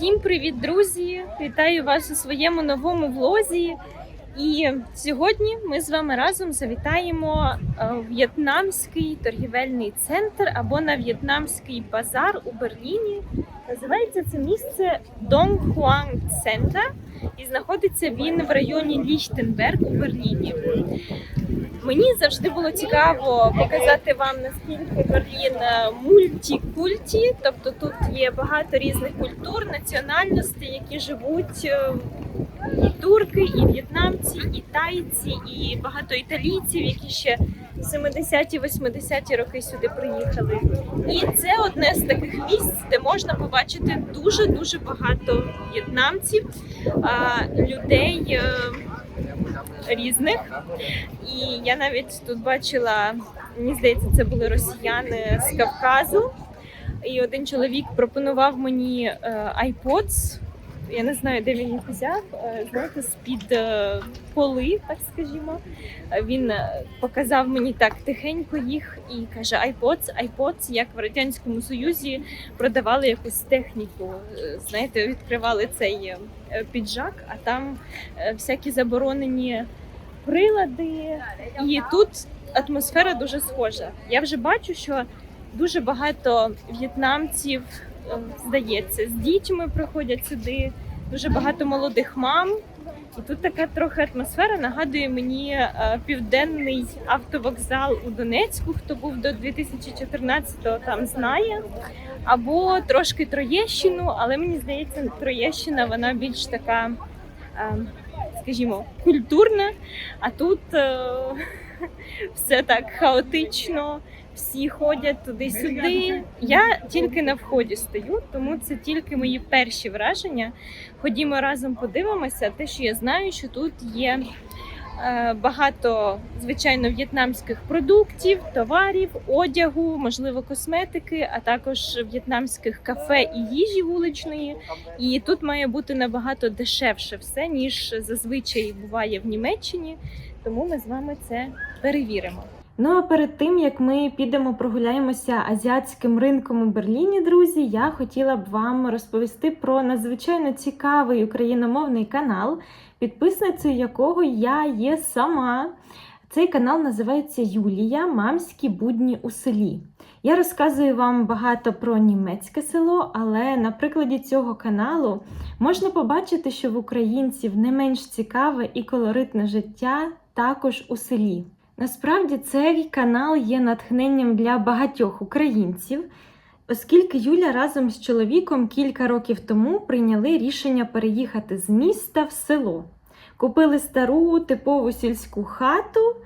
Всім привіт, друзі! Вітаю вас у своєму новому влозі. І сьогодні ми з вами разом завітаємо е, в в'єтнамський торгівельний центр або на в'єтнамський базар у Берліні. Називається це місце Донг Хуанг Center і знаходиться він в районі Ліхтенберг у Берліні. Мені завжди було цікаво показати вам наскільки Берлін е, мультикульті, тобто тут є багато різних культур, національностей, які живуть. е, І турки, і в'єтнамці, і тайці, і багато італійців, які ще в 70-ті, 80-ті роки сюди приїхали. І це одне з таких місць, де можна побачити дуже дуже багато в'єтнамців, людей е, різних. І я навіть тут бачила, мені здається, це були росіяни з Кавказу. І один чоловік пропонував мені е, iPods. Я не знаю, де він їх взяв. е, Знаєте, з-під е, поли, так скажімо. Е, Він показав мені так тихенько їх і каже: iPods, iPods, як в радянському союзі продавали якусь техніку. Знаєте, відкривали цей піджак, а там всякі заборонені прилади. І тут атмосфера дуже схожа. Я вже бачу, що дуже багато в'єтнамців, здається, з дітьми приходять сюди. Дуже багато молодих мам. І тут така трохи атмосфера нагадує мені е, південний автовокзал у Донецьку. Хто був до 2014-го, там знає. Або трошки Троєщину, але мені здається, Троєщина вона більш така, е, скажімо, культурна. А тут е, все так хаотично, всі ходять туди-сюди. Я тільки на вході стою, тому це тільки мої перші враження. Ходімо разом подивимося. Те, що я знаю, що тут є е, багато, звичайно, в'єтнамських продуктів, товарів, одягу, можливо, косметики, а також в'єтнамських кафе і їжі вуличної. І тут має бути набагато дешевше все, ніж зазвичай буває в Німеччині. Тому ми з вами це перевіримо. Ну а перед тим як ми підемо прогуляємося азіатським ринком у Берліні, друзі, я хотіла б вам розповісти про надзвичайно цікавий україномовний канал, підписницею якого я є сама. Цей канал називається Юлія Мамські будні у селі. Я розказую вам багато про німецьке село, але на прикладі цього каналу можна побачити, що в українців не менш цікаве і колоритне життя також у селі. Насправді цей канал є натхненням для багатьох українців, оскільки Юля разом з чоловіком кілька років тому прийняли рішення переїхати з міста в село. Купили стару типову сільську хату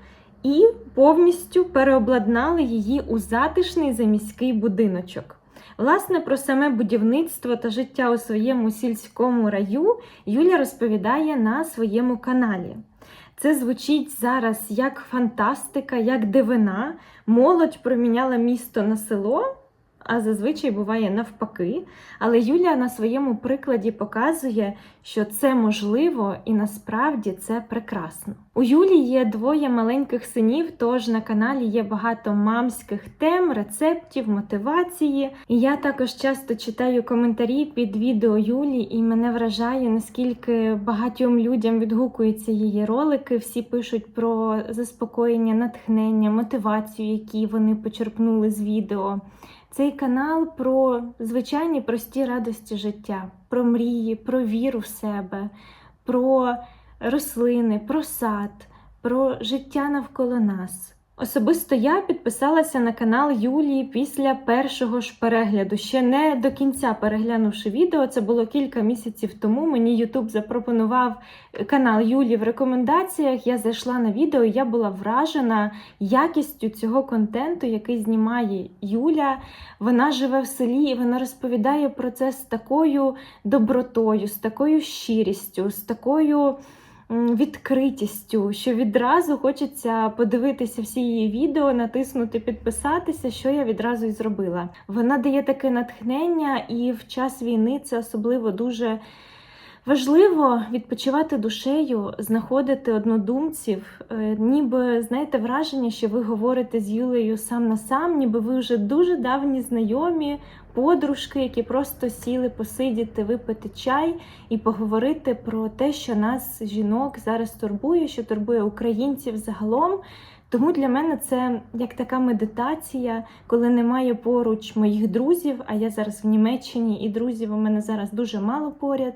і повністю переобладнали її у затишний заміський будиночок. Власне, про саме будівництво та життя у своєму сільському раю Юля розповідає на своєму каналі. Це звучить зараз як фантастика, як дивина. Молодь проміняла місто на село, а зазвичай буває навпаки. Але Юлія на своєму прикладі показує, що це можливо і насправді це прекрасно. У Юлі є двоє маленьких синів, тож на каналі є багато мамських тем, рецептів, мотивації. І я також часто читаю коментарі під відео Юлі, і мене вражає, наскільки багатьом людям відгукуються її ролики. Всі пишуть про заспокоєння, натхнення, мотивацію, які вони почерпнули з відео. Цей канал про звичайні прості радості життя, про мрії, про віру в себе, про рослини, про сад, про життя навколо нас. Особисто я підписалася на канал Юлії після першого ж перегляду. Ще не до кінця переглянувши відео, це було кілька місяців тому. Мені Ютуб запропонував канал Юлі в рекомендаціях. Я зайшла на відео, і я була вражена якістю цього контенту, який знімає Юля. Вона живе в селі і вона розповідає про це з такою добротою, з такою щирістю, з такою відкритістю, що відразу хочеться подивитися всі її відео, натиснути підписатися, що я відразу і зробила. Вона дає таке натхнення, і в час війни це особливо дуже Важливо відпочивати душею, знаходити однодумців, е, ніби знаєте враження, що ви говорите з Юлею сам на сам, ніби ви вже дуже давні знайомі, подружки, які просто сіли посидіти, випити чай і поговорити про те, що нас, жінок, зараз турбує, що турбує українців загалом. Тому для мене це як така медитація, коли немає поруч моїх друзів, а я зараз в Німеччині, і друзів у мене зараз дуже мало поряд.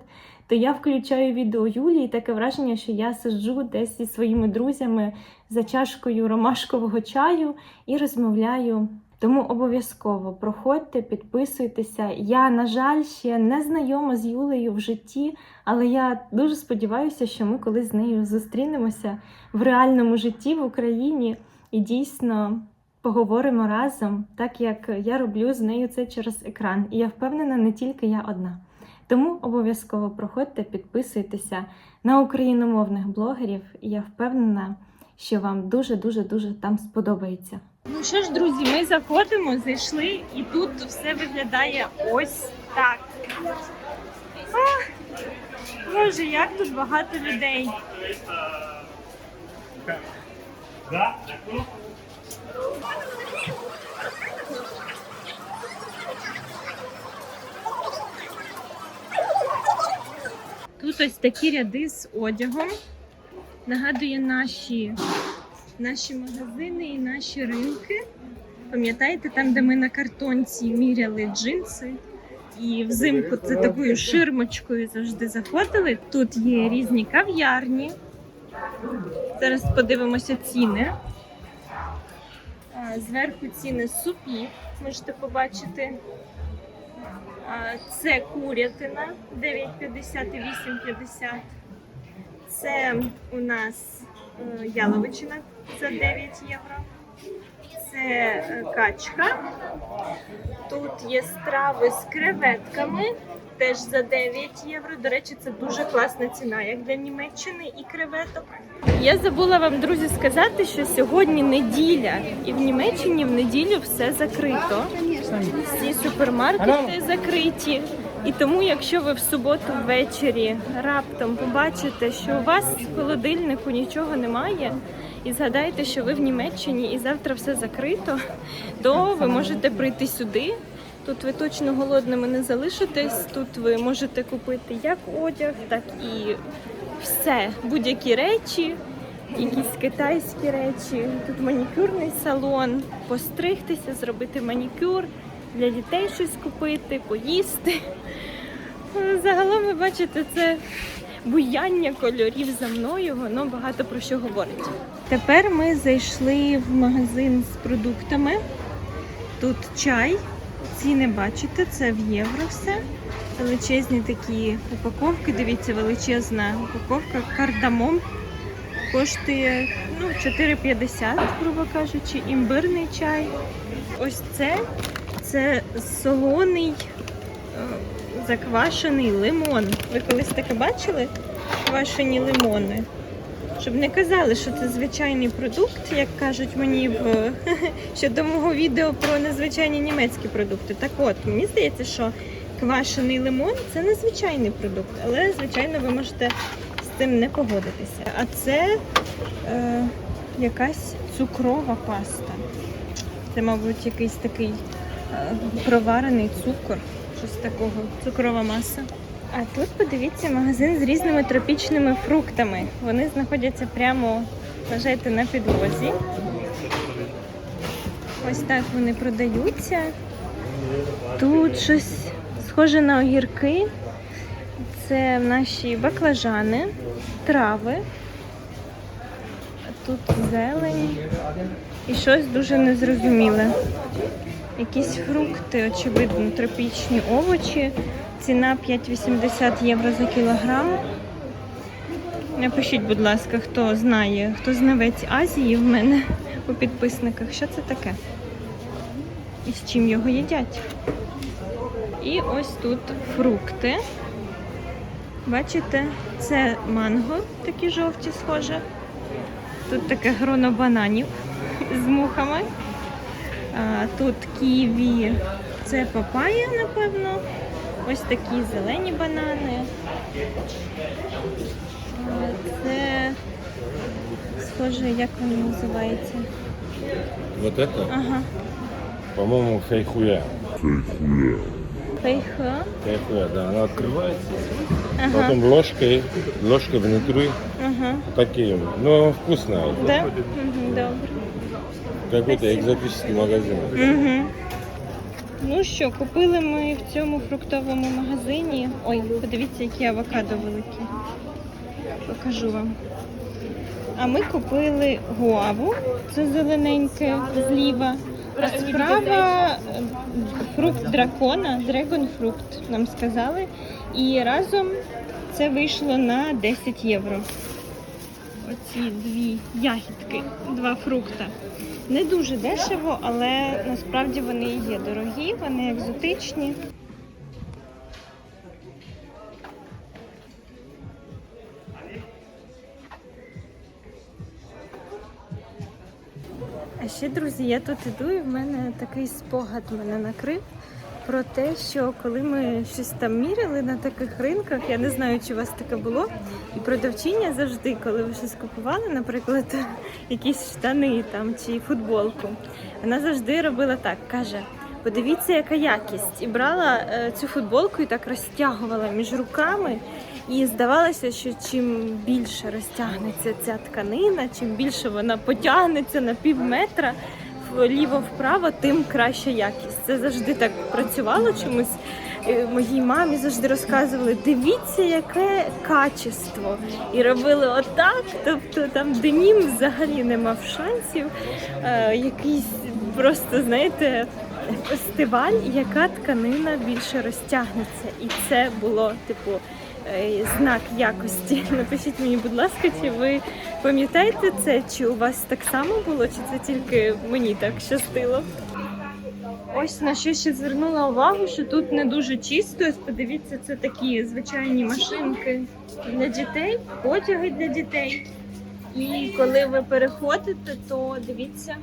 То я включаю відео Юлії, і таке враження, що я сиджу десь зі своїми друзями за чашкою ромашкового чаю і розмовляю. Тому обов'язково проходьте, підписуйтеся. Я, на жаль, ще не знайома з Юлею в житті, але я дуже сподіваюся, що ми колись з нею зустрінемося в реальному житті в Україні і дійсно поговоримо разом, так як я роблю з нею це через екран. І я впевнена, не тільки я одна. Тому обов'язково проходьте, підписуйтеся на україномовних блогерів, і я впевнена, що вам дуже дуже дуже там сподобається. Ну що ж, друзі, ми заходимо, зайшли, і тут все виглядає ось так. Ах, Боже, як тут багато людей. Тут ось такі ряди з одягом. Нагадує наші, наші магазини і наші ринки. Пам'ятаєте, там, де ми на картонці міряли джинси, і взимку це такою ширмочкою завжди заходили. Тут є різні кав'ярні. Зараз подивимося ціни. Зверху ціни супів, можете побачити. Це курятина 9,50 і 8,50. Це у нас е, яловичина за 9 євро. Це е, качка. Тут є страви з креветками теж за 9 євро. До речі, це дуже класна ціна, як для Німеччини і креветок. Я забула вам, друзі, сказати, що сьогодні неділя, і в Німеччині в неділю все закрито. Всі супермаркети закриті. І тому, якщо ви в суботу ввечері раптом побачите, що у вас в холодильнику нічого немає, і згадаєте, що ви в Німеччині і завтра все закрито, то ви можете прийти сюди. Тут ви точно голодними не залишитесь. Тут ви можете купити як одяг, так і все, будь-які речі, якісь китайські речі. Тут манікюрний салон, постригтися, зробити манікюр, для дітей щось купити, поїсти. Загалом ви бачите, це буяння кольорів за мною, воно багато про що говорить. Тепер ми зайшли в магазин з продуктами. Тут чай, ціни бачите, це в євро все. Величезні такі упаковки. Дивіться, величезна упаковка. Кардамом коштує ну, 4,50, грубо кажучи, імбирний чай. Ось це, це солоний е, заквашений лимон. Ви колись таке бачили? Квашені лимони. Щоб не казали, що це звичайний продукт, як кажуть мені в щодо мого відео про незвичайні німецькі продукти. Так от, мені здається, що квашений лимон це незвичайний продукт, але звичайно ви можете з цим не погодитися. А це е, якась цукрова паста. Це, мабуть, якийсь такий е, проварений цукор, щось такого, цукрова маса. А тут подивіться магазин з різними тропічними фруктами. Вони знаходяться прямо, вважайте, на підлозі. Ось так вони продаються. Тут щось схоже на огірки. Це наші баклажани, трави. Тут зелень і щось дуже незрозуміле. Якісь фрукти, очевидно, тропічні овочі. Ціна 5,80 євро за кілограм. Напишіть, будь ласка, хто знає, хто знавець Азії в мене у підписниках. Що це таке? І з чим його їдять? І ось тут фрукти. Бачите, це манго, такі жовті, схоже. Тут таке гроно бананів з мухами. А, тут ківі, це папая, напевно. Ось такі зелені банани. Це схоже, як воно називається. Вот это, Ага. по-моему, фейхуя. Фейха. Фейхуя, да, она открывается. Ага. Потом ложкой, ложкой внутри Ага. такие, но вкусная. Да? Угу, добре. Какой-то экзотический магазин. Угу. Ну що, купили ми в цьому фруктовому магазині. Ой, подивіться, які авокадо великі. Покажу вам. А ми купили гуаву, це зелененьке зліва. А справа е, фрукт дракона, дрегон фрукт, нам сказали. І разом це вийшло на 10 євро. Оці дві ягідки, два фрукта. Не дуже дешево, але насправді вони є дорогі, вони екзотичні. А ще, друзі, я тут іду, і в мене такий спогад мене накрив про те, що коли ми щось там міряли на таких ринках, я не знаю, чи у вас таке було, і продавчиня завжди, коли ви щось купували, наприклад, якісь штани там чи футболку, вона завжди робила так, каже. Подивіться, яка якість. І брала е, цю футболку і так розтягувала між руками. І здавалося, що чим більше розтягнеться ця тканина, чим більше вона потягнеться на пів метра вліво-вправо, тим краща якість. Це завжди так працювало чомусь. Е, Моїй мамі завжди розказували: дивіться, яке качество. І робили отак. Тобто там денім взагалі не мав шансів. Е, якийсь просто, знаєте, фестиваль, яка тканина більше розтягнеться. І це було, типу, знак якості. Напишіть мені, будь ласка, чи ви пам'ятаєте це, чи у вас так само було, чи це тільки мені так щастило? Ось на що ще звернула увагу, що тут не дуже чисто. Подивіться, це такі звичайні машинки для дітей, потяги для дітей. І коли ви переходите, то дивіться,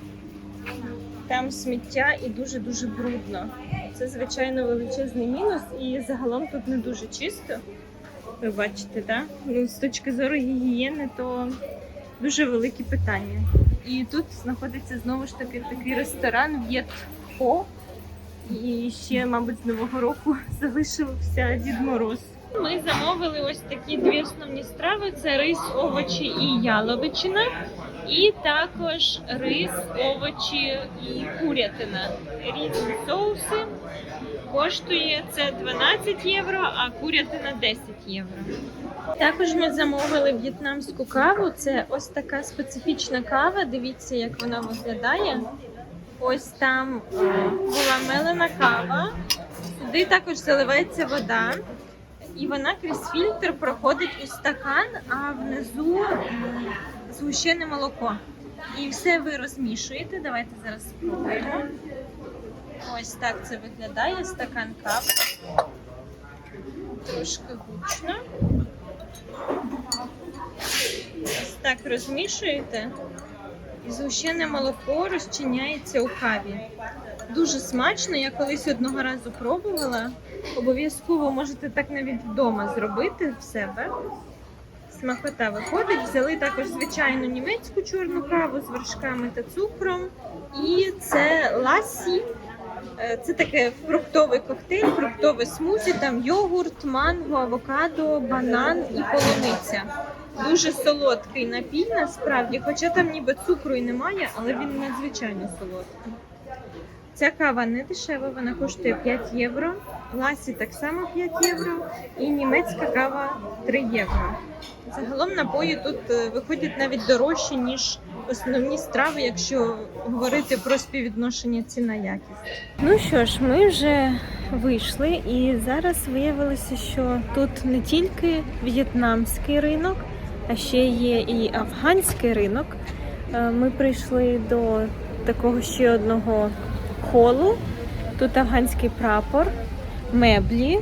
там сміття і дуже-дуже брудно. Це, звичайно, величезний мінус, і загалом тут не дуже чисто. Ви бачите, так? Ну, з точки зору гігієни, то дуже великі питання. І тут знаходиться знову ж таки такий ресторан В'єтхо. І ще, мабуть, з Нового року залишився Дід Мороз. Ми замовили ось такі дві основні страви: це рис, овочі і яловичина, і також рис, овочі і курятина. Різні соуси. Коштує це 12 євро, а курятина 10 євро. Також ми замовили в'єтнамську каву. Це ось така специфічна кава. Дивіться, як вона виглядає. Ось там е, була мелена кава. Сюди також заливається вода. І вона крізь фільтр проходить у стакан, а внизу згущене молоко. І все ви розмішуєте. Давайте зараз спробуємо. Ось так це виглядає стакан кави. Трошки гучно. Ось так розмішуєте. І згущене молоко розчиняється у каві. Дуже смачно. Я колись одного разу пробувала. Обов'язково можете так навіть вдома зробити в себе. Смакота виходить. Взяли також звичайну німецьку чорну каву з вершками та цукром. І це ласі. Е, Це таке фруктовий коктейль, фруктове смузі, там йогурт, манго, авокадо, банан і полуниця. Дуже солодкий напій насправді, хоча там ніби цукру і немає, але він надзвичайно солодкий. Ця кава не дешева, вона коштує 5 євро. Ласі так само 5 євро, і німецька кава 3 євро. Загалом напої тут е, виходять навіть дорожче, ніж основні страви, якщо говорити про співвідношення ціна якість. Ну що ж, ми вже вийшли, і зараз виявилося, що тут не тільки в'єтнамський ринок, а ще є і афганський ринок. Е, Ми прийшли до такого ще одного холу. Тут афганський прапор, меблі,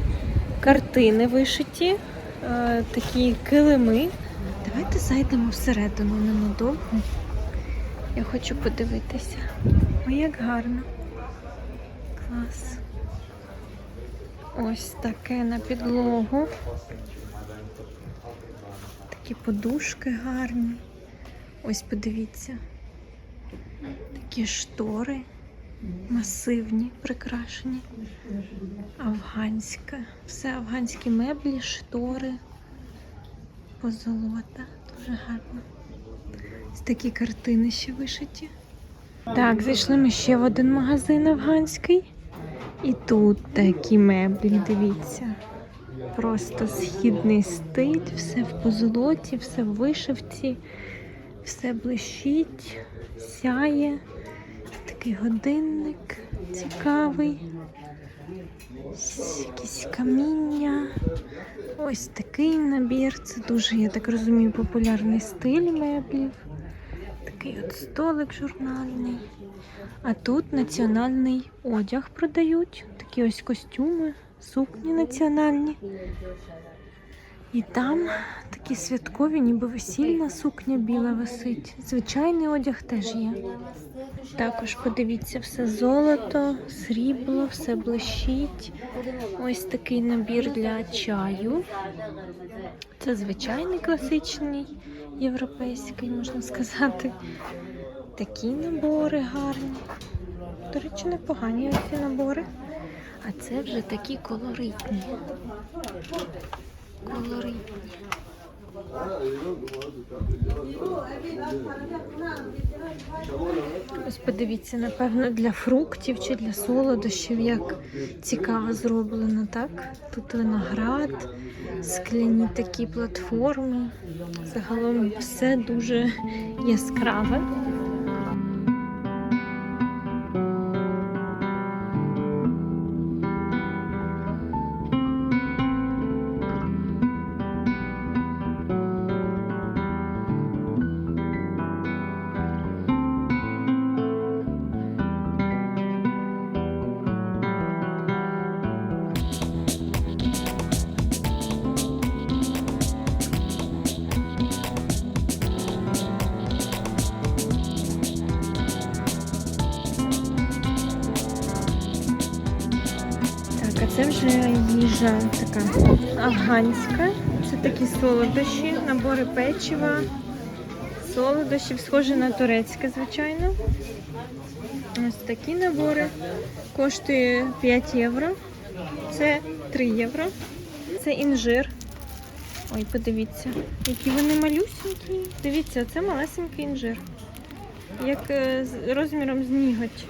картини вишиті, е, такі килими. Давайте зайдемо всередину ненадовго. Я хочу подивитися. Ой, як гарно. Клас. Ось таке на підлогу. Такі подушки гарні. Ось подивіться. Такі штори масивні, прикрашені. Афганська. Все афганські меблі, штори, позолота. Дуже гарно. Такі картини ще вишиті. Так, зайшли ми ще в один магазин афганський. І тут такі меблі, дивіться. Просто східний стиль, все в позолоті, все в вишивці, все блищить, сяє. Такий годинник цікавий. Якісь каміння. Ось такий набір. Це дуже, я так розумію, популярний стиль меблів. Такий от столик журнальний. А тут національний одяг продають. Такі ось костюми, сукні національні. І там такі святкові, ніби весільна сукня біла висить. Звичайний одяг теж є. Також подивіться, все золото, срібло, все блищить. Ось такий набір для чаю. Це звичайний класичний європейський, можна сказати. Такі набори гарні. До речі, непогані ці набори. А це вже такі колоритні. Колоритні. Ось подивіться, напевно, для фруктів чи для солодощів, як цікаво зроблено, так? Тут виноград, скляні такі платформи. Загалом все дуже яскраве. Це вже їжа така афганська. Це такі солодощі, набори печива, солодощів, схожі на турецьке, звичайно. Ось такі набори. Коштує 5 євро. Це 3 євро. Це інжир. Ой, подивіться, які вони малюсенькі. Дивіться, це малесенький інжир. Як е, з розміром з ніготь.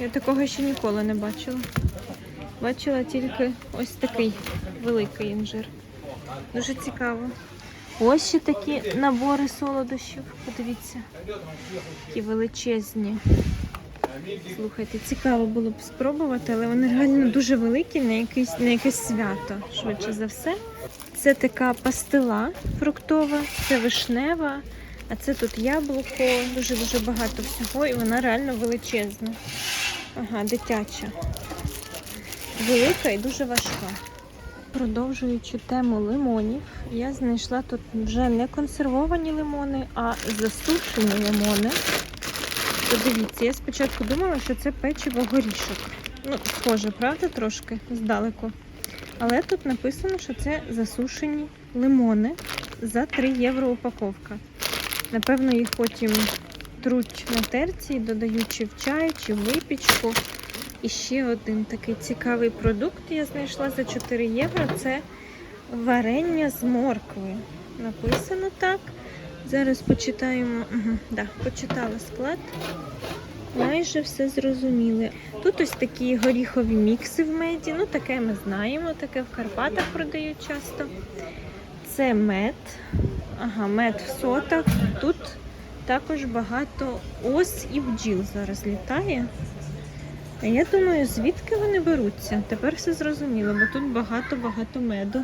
Я такого ще ніколи не бачила. Бачила тільки ось такий великий інжир. Дуже цікаво. Ось ще такі набори солодощів. Подивіться, які величезні. Слухайте, цікаво було б спробувати, але вони реально дуже великі на якесь, на якесь свято, швидше за все. Це така пастила фруктова, це вишнева, а це тут яблуко, дуже-дуже багато всього, і вона реально величезна. Ага, дитяча. Велика і дуже важка. Продовжуючи тему лимонів, я знайшла тут вже не консервовані лимони, а засушені лимони. Подивіться, я спочатку думала, що це печиво горішок. Ну, схоже, правда, трошки здалеку. Але тут написано, що це засушені лимони за 3 євро упаковка. Напевно, їх потім труть на терці, додаючи в чай чи в випічку. І ще один такий цікавий продукт я знайшла за 4 євро. Це варення з моркви. Написано так. Зараз почитаємо. Угу, да, почитала склад. Майже все зрозуміли. Тут ось такі горіхові мікси в меді. Ну, таке ми знаємо, таке в Карпатах продають часто. Це мед. Ага, мед в сотах. Тут також багато ос і бджіл зараз літає. Я думаю, звідки вони беруться? Тепер все зрозуміло, бо тут багато-багато меду.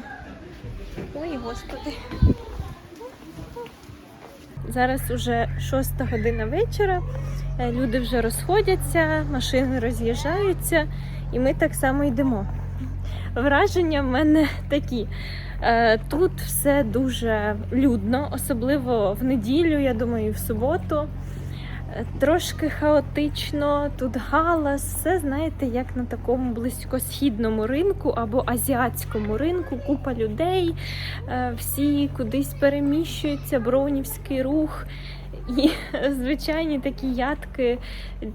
Ой, господи. Зараз уже шоста година вечора. Е, Люди вже розходяться, машини роз'їжджаються, і ми так само йдемо. Враження в мене такі. Е, Тут все дуже людно, особливо в неділю, я думаю, і в суботу. Трошки хаотично, тут галас, все знаєте, як на такому близькосхідному ринку або азіатському ринку, купа людей, е, всі кудись переміщуються, бронівський рух. І звичайні такі ядки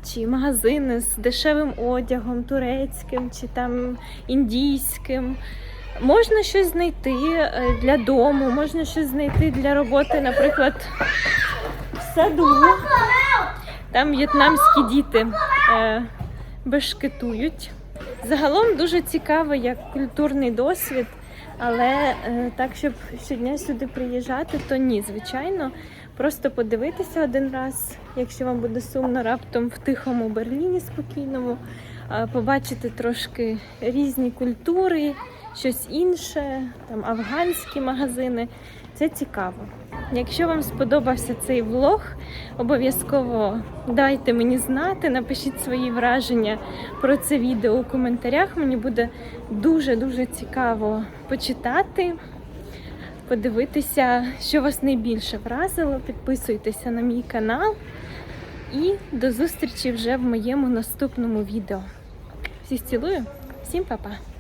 чи магазини з дешевим одягом, турецьким чи там індійським. Можна щось знайти е, для дому, можна щось знайти для роботи, наприклад, саду. Там в'єтнамські діти е, бешкетують. Загалом дуже цікаво як культурний досвід, але е, так, щоб щодня сюди приїжджати, то ні, звичайно. Просто подивитися один раз, якщо вам буде сумно раптом в тихому Берліні спокійному, е, побачити трошки різні культури, щось інше, там афганські магазини. Це цікаво. Якщо вам сподобався цей влог, обов'язково дайте мені знати, напишіть свої враження про це відео у коментарях. Мені буде дуже-дуже цікаво почитати, подивитися, що вас найбільше вразило. Підписуйтеся на мій канал і до зустрічі вже в моєму наступному відео. Всіх цілую, всім па-па!